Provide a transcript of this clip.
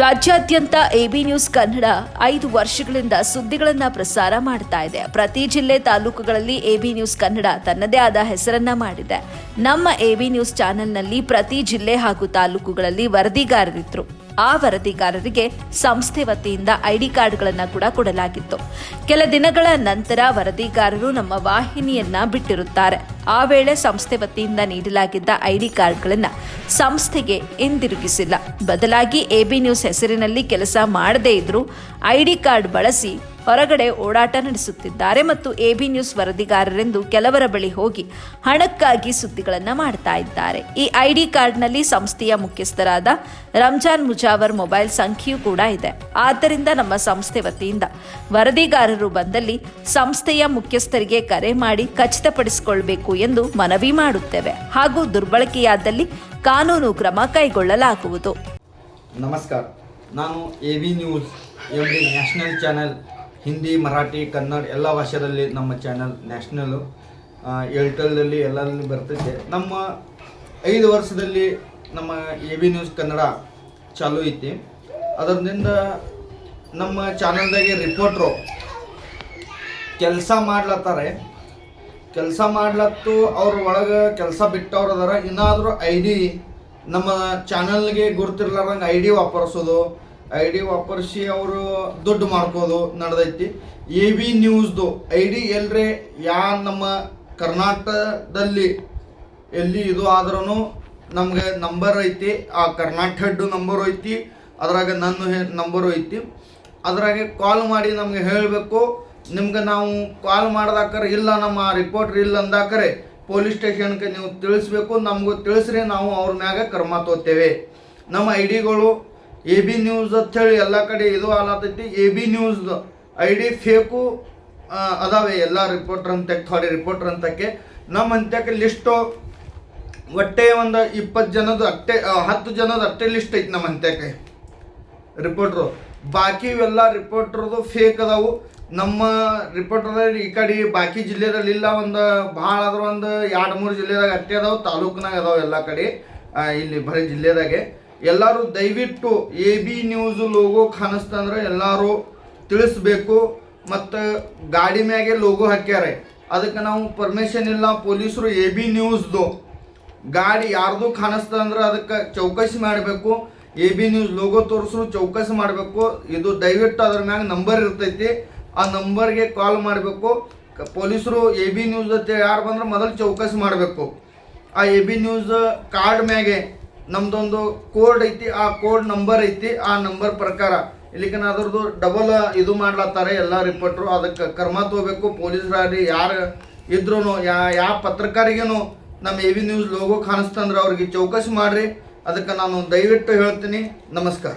ರಾಜ್ಯಾದ್ಯಂತ AB news Kannada ಐದು ವರ್ಷಗಳಿಂದ ಸುದ್ದಿಗಳನ್ನು ಪ್ರಸಾರ ಮಾಡ್ತಾ ಇದೆ. ಪ್ರತಿ ಜಿಲ್ಲೆ ತಾಲೂಕುಗಳಲ್ಲಿ ಎಬಿ ನ್ಯೂಸ್ ಕನ್ನಡ ತನ್ನದೇ ಆದ ಹೆಸರನ್ನ ಮಾಡಿದೆ. ನಮ್ಮ ಎಬಿ ನ್ಯೂಸ್ ಚಾನೆಲ್ನಲ್ಲಿ ಪ್ರತಿ ಜಿಲ್ಲೆ ಹಾಗೂ ತಾಲೂಕುಗಳಲ್ಲಿ ವರದಿಗಾರರಿದ್ರು. ಆ ವರದಿಗಾರರಿಗೆ ಸಂಸ್ಥೆ ವತಿಯಿಂದ ಐಡಿ ಕಾರ್ಡ್ಗಳನ್ನು ಕೂಡ ಕೊಡಲಾಗಿತ್ತು. ಕೆಲ ದಿನಗಳ ನಂತರ ವರದಿಗಾರರು ನಮ್ಮ ವಾಹಿನಿಯನ್ನ ಬಿಟ್ಟಿರುತ್ತಾರೆ. ಆ ವೇಳೆ ಸಂಸ್ಥೆ ವತಿಯಿಂದ ನೀಡಲಾಗಿದ್ದ ಐಡಿ ಕಾರ್ಡ್ಗಳನ್ನು ಸಂಸ್ಥೆಗೆ ಹಿಂದಿರುಗಿಸಿಲ್ಲ. ಬದಲಾಗಿ ಎಬಿ ನ್ಯೂಸ್ ಹೆಸರಿನಲ್ಲಿ ಕೆಲಸ ಮಾಡದೇ ಇದ್ರೂ ಐಡಿ ಕಾರ್ಡ್ ಬಳಸಿ ಹೊರಗಡೆ ಓಡಾಟ ನಡೆಸುತ್ತಿದ್ದಾರೆ ಮತ್ತು ಎಬಿ ನ್ಯೂಸ್ ವರದಿಗಾರರೆಂದು ಕೆಲವರ ಬಳಿ ಹೋಗಿ ಹಣಕ್ಕಾಗಿ ಸುದ್ದಿಗಳನ್ನು ಮಾಡ್ತಾ ಇದ್ದಾರೆ. ಈ ಐಡಿ ಕಾರ್ಡ್ನಲ್ಲಿ ಸಂಸ್ಥೆಯ ಮುಖ್ಯಸ್ಥರಾದ ರಂಜಾನ್ ಮುಜಾವರ್ ಮೊಬೈಲ್ ಸಂಖ್ಯೆಯೂ ಕೂಡ ಇದೆ. ಆದ್ದರಿಂದ ನಮ್ಮ ಸಂಸ್ಥೆ ವತಿಯಿಂದ ವರದಿಗಾರರು ಬಂದಲ್ಲಿ ಸಂಸ್ಥೆಯ ಮುಖ್ಯಸ್ಥರಿಗೆ ಕರೆ ಮಾಡಿ ಖಚಿತಪಡಿಸಿಕೊಳ್ಬೇಕು ಎಂದು ಮನವಿ ಮಾಡುತ್ತೇವೆ ಹಾಗೂ ದುರ್ಬಳಕೆಯಾದಲ್ಲಿ ಕಾನೂನು ಕ್ರಮ ಕೈಗೊಳ್ಳಲಾಗುವುದು. ನಮಸ್ಕಾರ. ನಾನು A V news M D national channel, Hindi, Marathi, Kannada ಎಲ್ಲ ಭಾಷೆಯಲ್ಲಿ ನಮ್ಮ ಚಾನೆಲ್ ನ್ಯಾಷನಲ್ಲು ಏರ್ಟೆಲ್ದಲ್ಲಿ ಎಲ್ಲರಲ್ಲಿ ಬರ್ತೈತೆ. ನಮ್ಮ ಐದು ವರ್ಷದಲ್ಲಿ ನಮ್ಮ ಎ ವಿ ನ್ಯೂಸ್ ಕನ್ನಡ ಚಾಲು ಐತಿ. ಅದರಿಂದ ನಮ್ಮ ಚಾನಲ್ದಾಗೆ ರಿಪೋರ್ಟ್ರು ಕೆಲಸ ಮಾಡ್ಲತ್ತಾರೆ. ಕೆಲಸ ಮಾಡ್ಲತ್ತು, ಅವ್ರ ಒಳಗೆ ಕೆಲಸ ಬಿಟ್ಟವ್ರು ಅದಾರ. ಇನ್ನಾದರೂ ಐ ಡಿ ನಮ್ಮ ಚಾನಲ್ಗೆ ಗುರ್ತಿರ್ಲಾರ್ದಂಗೆ ಐ ಡಿ ವಾಪರ್ಸೋದು. ಐ ಡಿ ವಾಪರ್ಸಿ ಅವರು ದುಡ್ಡು ಮಾಡ್ಕೋದು ನಡೆದೈತಿ. ಎ ವಿ ನ್ಯೂಸ್ದು ಐ ಡಿ ಎಲ್ರೆ ಯಾ ನಮ್ಮ ಕರ್ನಾಟಕದಲ್ಲಿ ಎಲ್ಲಿ ಇದು ಆದ್ರೂ ನಮ್ಗೆ ನಂಬರ್ ಐತಿ. ಆ ಕರ್ನಾಟಕದ್ದು ನಂಬರ್ ಐತಿ. ಅದ್ರಾಗ ನನ್ನ ನಂಬರು ಐತಿ. ಅದ್ರಾಗೆ ಕಾಲ್ ಮಾಡಿ ನಮ್ಗೆ ಹೇಳಬೇಕು. ನಿಮ್ಗೆ ನಾವು ಕಾಲ್ ಮಾಡ್ದಾಕರೆ ಇಲ್ಲ, ನಮ್ಮ ರಿಪೋರ್ಟ್ರ್ ಇಲ್ಲ ಅಂದಾಕರೆ ಪೊಲೀಸ್ ಸ್ಟೇಷನ್ಗೆ ನೀವು ತಿಳಿಸ್ಬೇಕು, ನಮಗೂ ತಿಳಿಸ್ರಿ, ನಾವು ಅವ್ರ ಮ್ಯಾಗ ಕ್ರಮ ತೋತೇವೆ ನಮ್ಮ ಐ ಡಿಗಳು ಎ ಬಿ ನ್ಯೂಸ್ ಅಂಥೇಳಿ ಎಲ್ಲ ಕಡೆ ಇದು ಆಲತೈತಿ A B news I D fake ಅದಾವೆ ಎಲ್ಲ ರಿಪೋರ್ಟ್ರ್ ಅಂತ ಥೋಡೆ ರಿಪೋರ್ಟ್ರ್ ಅಂತಕ್ಕೆ. ನಮ್ಮ ಅಂತ್ಯಕ್ಕೆ ಲಿಸ್ಟು ಒಟ್ಟೆ ಒಂದು ಇಪ್ಪತ್ತು ಜನದ ಅಟ್ಟೆ ಹತ್ತು ಜನದ ಅಟ್ಟೆ ಲಿಸ್ಟ್ ಐತಿ ನಮ್ಮ ಅಂತ್ಯಕ್ಕೆ ರಿಪೋರ್ಟ್ರು ಬಾಕಿ ಇವೆಲ್ಲ ರಿಪೋರ್ಟ್ರದು ಫೇಕ್ ಅದಾವು. ನಮ್ಮ ರಿಪೋರ್ಟರ್ ಈ ಕಡೆ ಬಾಕಿ ಜಿಲ್ಲೆದಲ್ಲಿ ಇಲ್ಲ, ಒಂದು ಭಾಳ ಆದ್ರೆ ಒಂದು ಎರಡು, ಮೂರು ಜಿಲ್ಲೆದಾಗ ಅಟ್ಟೆ ಅದಾವೆ, ತಾಲೂಕಿನಾಗ ಅದಾವೆ ಎಲ್ಲ ಕಡೆ ಇಲ್ಲಿ ಬರೀ ಜಿಲ್ಲೆದಾಗೆ. ಎಲ್ಲರೂ ದಯವಿಟ್ಟು ಎ ಬಿ ನ್ಯೂಸ್ ಲೋಗೋ ಕಾಣಿಸ್ತಂದ್ರೆ ಎಲ್ಲರೂ ತಿಳಿಸ್ಬೇಕು ಮತ್ತು ಗಾಡಿ ಮ್ಯಾಗೆ ಲೋಗೋ ಹಾಕ್ಯಾರೆ. ಅದಕ್ಕೆ ನಾವು ಪರ್ಮಿಷನ್ ಇಲ್ಲ, ಪೊಲೀಸರು ಎ ಬಿ ನ್ಯೂಸ್ದು ಗಾಡಿ ಯಾರ್ದು ಕಾಣಿಸ್ತಂದ್ರೆ ಅದಕ್ಕೆ ಚೌಕಸಿ ಮಾಡಬೇಕು. ಎ ಬಿ ನ್ಯೂಸ್ ಲೋಗೋ ತೋರಿಸ್ರು ಚೌಕಸಿ ಮಾಡಬೇಕು. ಇದು ದಯವಿಟ್ಟು ಅದ್ರ ಮ್ಯಾಗ ನಂಬರ್ ಇರ್ತೈತಿ. ಆ ನಂಬರ್ಗೆ ಕಾಲ್ ಮಾಡಬೇಕು. ಪೊಲೀಸರು ಎ ಬಿ ನ್ಯೂಸ್ ಅಂತ ಯಾರು ಬಂದ್ರೆ ಮೊದಲು ಚೌಕಸಿ ಮಾಡಬೇಕು. ಆ ಎ ಬಿ ನ್ಯೂಸ್ ಕಾರ್ಡ್ ಮ್ಯಾಗೆ ನಮ್ಮದೊಂದು ಕೋಡ್ ಐತಿ, ಆ ಕೋಡ್ ನಂಬರ್ ಐತಿ, ಆ ನಂಬರ್ ಪ್ರಕಾರ. ಇಲ್ಲಿಕನ ಅದ್ರದ್ದು ಡಬಲ್ ಇದು ಮಾಡ್ಲತ್ತಾರೆ ಎಲ್ಲ ರಿಪೋರ್ಟ್ರು. ಅದಕ್ಕೆ ಕ್ರಮ ತಗೋಬೇಕು. ಪೊಲೀಸರಾಗಿ ಯಾರು ಇದ್ರೂ ಯಾ ಯಾವ ಪತ್ರಕಾರಿಗೇನು ನಮ್ಮ ಎ ಬಿ ನ್ಯೂಸ್ ಲೋಗೋ ಕಾಣಿಸ್ತಂದ್ರೆ ಅವ್ರಿಗೆ ಚೌಕಸಿ ಮಾಡಿರಿ. ಅದಕ್ಕೆ ನಾನು ದಯವಿಟ್ಟು ಹೇಳ್ತೀನಿ. ನಮಸ್ಕಾರ.